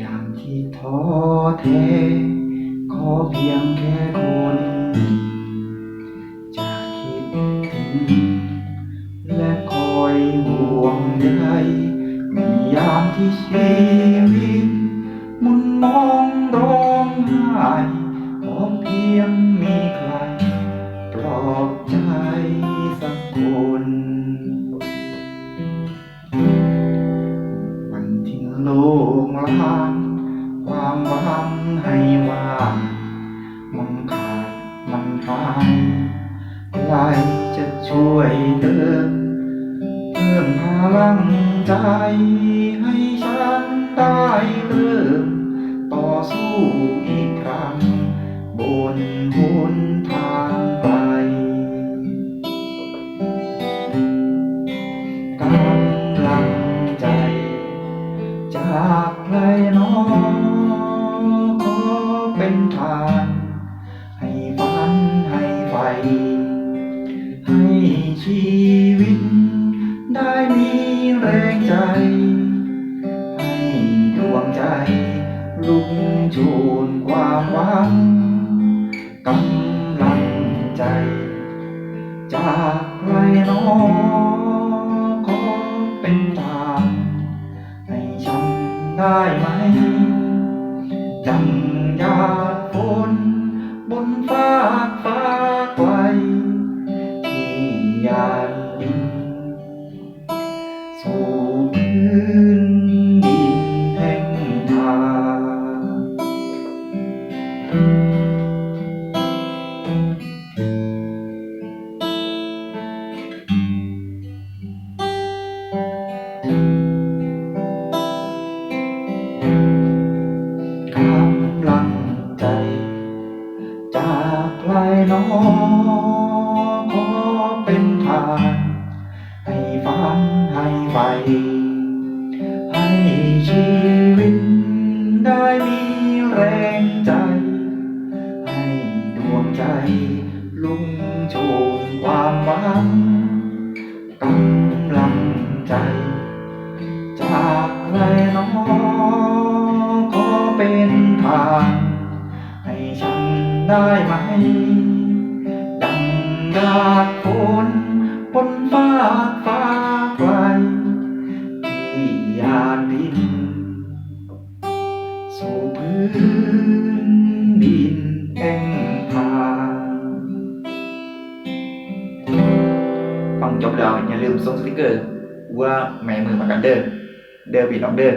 ยามที่ท้อแท้ขอเพียงแค่คนจะคิดถึง และคอยห่วงใยในยามที่ชีวิตมุนมองร้องไห้ขอเพียงมีใคร โลกลางความหวังให้ว่างมันขาดมันหายใครจะช่วยเติมเพิ่มพลังใจให้ฉันได้เริ่มต่อสู้อีกครั้งบนหน จากใครน้องขอเป็นทางให้ฝันให้ไฟ ให้ชีวิต ได้มีแรงใจ ให้ดวงใจ ลุกโชนความหวังกำลังใจ จากใครน้อง ได้ไหมดำ น้อขอเป็นทางให้ฝันให้ไฟให้ชีวิตได้มีแรงใจ ให้ดวงใจลุ่งโชนความหวังกำลังใจ จากใครน้องขอเป็นทางให้ฉันได้ไหม งหยาดฝนบนฟ้าฟ้าไกลที่หยาดดิน สู่พื้นดินแห่งทางฟังจบแล้วอย่าลืมส่งสติกเกอร์ ว่าแม่มือมากันเด้อเด้อพี่น้องเด้อ